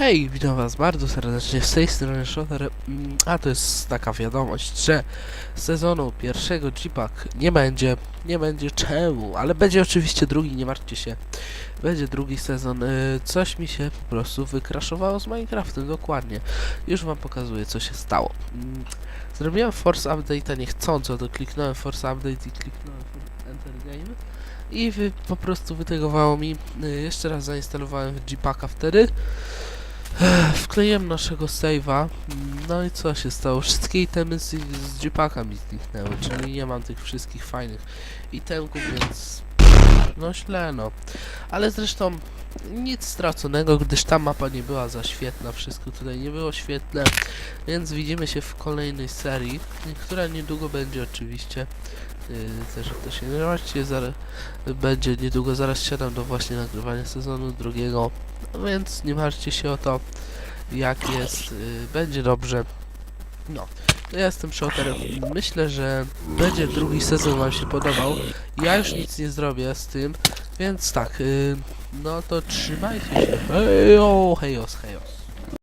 Hej, witam was bardzo serdecznie. Z tej strony Shotter, Mm, a to jest taka wiadomość, że sezonu pierwszego Jeepak nie będzie, nie będzie czemu, ale będzie oczywiście drugi, nie martwcie się, będzie drugi sezon, y, coś mi się po prostu wykraszowało z Minecraftem, dokładnie, już wam pokazuję co się stało. Mm, Zrobiłem Force Update'a niechcąco, to kliknąłem Force Update i kliknąłem Enter Game. I wy, po prostu wytegowało mi, y, jeszcze raz zainstalowałem Jeepaka wtedy, Wkleiłem naszego save'a, no i co się stało? Wszystkie itemy z, z Jeepaka mi zniknęły, czyli nie mam tych wszystkich fajnych itemków, więc no źle no. Ale zresztą nic straconego, gdyż ta mapa nie była za świetna, wszystko tutaj nie było świetne, więc widzimy się w kolejnej serii, która niedługo będzie oczywiście. Yy, też to się nie zaraz będzie niedługo, zaraz siadam do właśnie nagrywania sezonu drugiego, no więc nie martwcie się o to, jak jest, y, będzie dobrze. No, ja jestem Shotter. Myślę, że będzie drugi sezon wam się podobał. Ja już nic nie zrobię z tym, więc tak, y, no to trzymajcie się. Hejo, hejos, hejos.